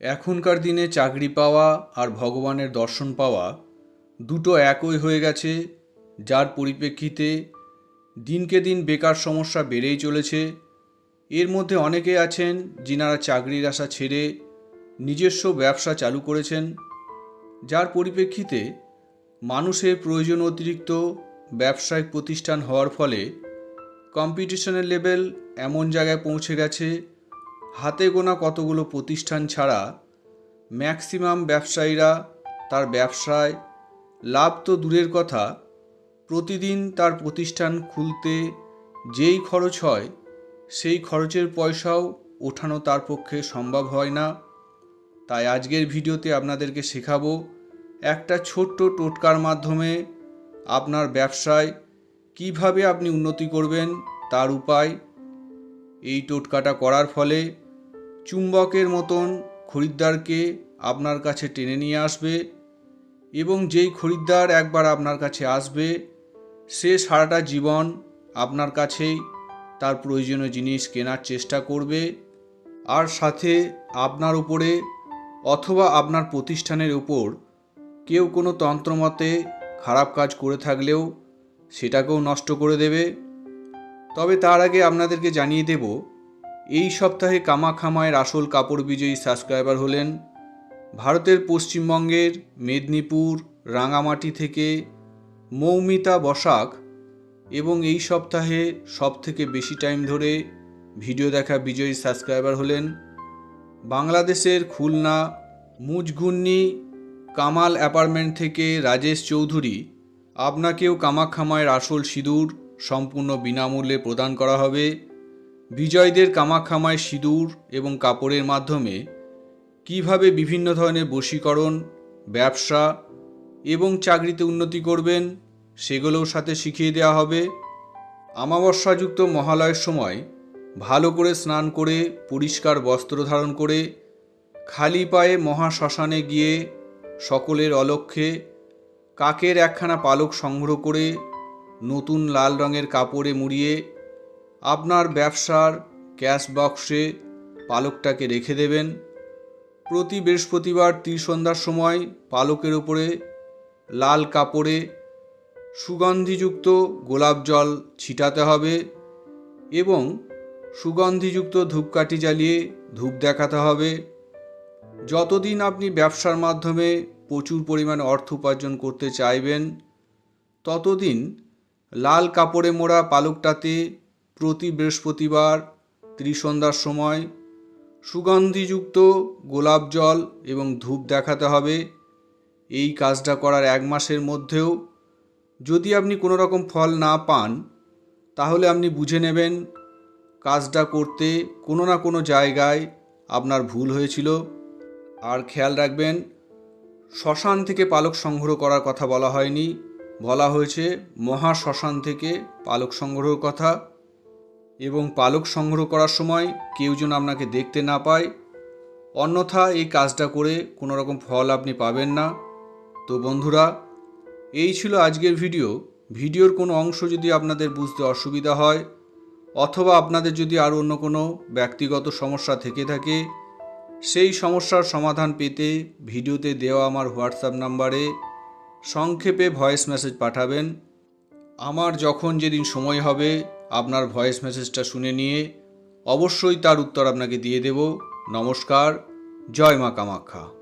এখনকার দিনে চাকরি পাওয়া আর ভগবানের দর্শন পাওয়া দুটো একই হয়ে গেছে, যার পরিপ্রেক্ষিতে দিনকে দিন বেকার সমস্যা বেড়েই চলেছে। এর মধ্যে অনেকে আছেন যিনারা চাকরির আশা ছেড়ে নিজস্ব ব্যবসা চালু করেছেন, যার পরিপ্রেক্ষিতে মানুষের প্রয়োজন অতিরিক্ত ব্যবসায়িক প্রতিষ্ঠান হওয়ার ফলে কম্পিটিশনের লেভেল এমন জায়গায় পৌঁছে গেছে হাতে গোনা কতগুলো প্রতিষ্ঠান ছাড়া ম্যাক্সিমাম ব্যবসায়ীরা তার ব্যবসায় লাভ তো দূরের কথা, প্রতিদিন তার প্রতিষ্ঠান খুলতে যেই খরচ হয়, সেই খরচের পয়সাও ওঠানো তার পক্ষে সম্ভব হয় না। তাই আজকের ভিডিওতে আপনাদেরকে শেখাবো একটা ছোট্ট টোটকার মাধ্যমে আপনার ব্যবসায় কীভাবে আপনি উন্নতি করবেন, তার উপায় এই টোটকাটা করার ফলে চুম্বকের মতন খরিদ্দারকে আপনার কাছে টেনে নিয়ে আসবে এবং যেই খরিদ্দার একবার আপনার কাছে আসবে, সে সারাটা জীবন আপনার কাছেই তার প্রয়োজনীয় জিনিস কেনার চেষ্টা করবে আর সাথে আপনার উপরে অথবা আপনার প্রতিষ্ঠানের উপর কেউ কোনো তন্ত্রমতে খারাপ কাজ করে থাকলেও সেটাকেও নষ্ট করে দেবে। তবে তার আগে আপনাদেরকে জানিয়ে দেব, এই সপ্তাহে কামাখামায়ের আসল কাপড় বিজয়ী সাবস্ক্রাইবার হলেন ভারতের পশ্চিমবঙ্গের মেদিনীপুর, রাঙামাটি থেকে মৌমিতা বসাক এবং এই সপ্তাহে সব থেকে বেশি টাইম ধরে ভিডিও দেখা বিজয়ী সাবস্ক্রাইবার হলেন বাংলাদেশের খুলনা, মুজগুন্নি, কামাল অ্যাপার্টমেন্ট থেকে রাজেশ চৌধুরী। আপনাকেও কামাখ্যামায়ের আসল সিঁদুর সম্পূর্ণ বিনামূল্যে প্রদান করা হবে। বিজয়দের কামাখ্যামায় সিঁদুর এবং কাপড়ের মাধ্যমে কীভাবে বিভিন্ন ধরনের বশীকরণ, ব্যবসা এবং চাকরিতে উন্নতি করবেন সেগুলোর সাথে শিখিয়ে দেওয়া হবে। আমাবস্যাযুক্ত মহালয়ের সময় ভালো করে স্নান করে, পরিষ্কার বস্ত্র ধারণ করে, খালি পায়ে মহাশ্মশানে গিয়ে সকলের অলক্ষ্যে কাকের একখানা পালক সংগ্রহ করে নতুন লাল রঙের কাপড়ে মুড়িয়ে আপনার ব্যবসার ক্যাশ বক্সে পালকটাকে রেখে দেবেন। প্রতি বৃহস্পতিবার ত্রিসন্ধ্যার সময় পালকের ওপরে লাল কাপড়ে সুগন্ধিযুক্ত গোলাপ জল ছিটাতে হবে এবং সুগন্ধিযুক্ত ধূপকাঠি জ্বালিয়ে ধূপ দেখাতে হবে। যতদিন আপনি ব্যবসার মাধ্যমে প্রচুর পরিমাণে অর্থ উপার্জন করতে চাইবেন, ততদিন লাল কাপড়ে মোড়া পালকটাতে প্রতি বৃহস্পতিবার ত্রিসন্ধ্যার সময় সুগন্ধিযুক্ত গোলাপ জল এবং ধূপ দেখাতে হবে। এই কাজটা করার এক মাসের মধ্যেও যদি আপনি কোনো রকম ফল না পান, তাহলে আপনি বুঝে নেবেন কাজটা করতে কোনো না কোনো জায়গায় আপনার ভুল হয়েছিল। আর খেয়াল রাখবেন, শ্মশান থেকে পালক সংগ্রহ করার কথা বলা হয়নি। বলা হয়েছে, মহা শ্মশান থেকে পালক সংগ্রহের কথা এবং পালক সংগ্রহ করার সময় কেউ যেন আপনাকে দেখতে না পায়। অন্যথা এই কাজটা করে কোনো রকম ফল আপনি পাবেন না। তো বন্ধুরা, এই ছিল আজকের ভিডিও। ভিডিওর কোনো অংশ যদি আপনাদের বুঝতে অসুবিধা হয় অথবা আপনাদের যদি আরও অন্য কোনো ব্যক্তিগত সমস্যা থেকে থাকে, সেই সমস্যার সমাধান পেতে ভিডিওতে দেওয়া আমার হোয়াটসঅ্যাপ নাম্বারে সংক্ষেপে ভয়েস মেসেজ পাঠাবেন। আমার যখন যেদিন সময় হবে, আপনার ভয়েস মেসেজটা শুনে নিয়ে অবশ্যই তার উত্তর আপনাকে দিয়ে দেব। নমস্কার, জয় মা কামাখ্যা।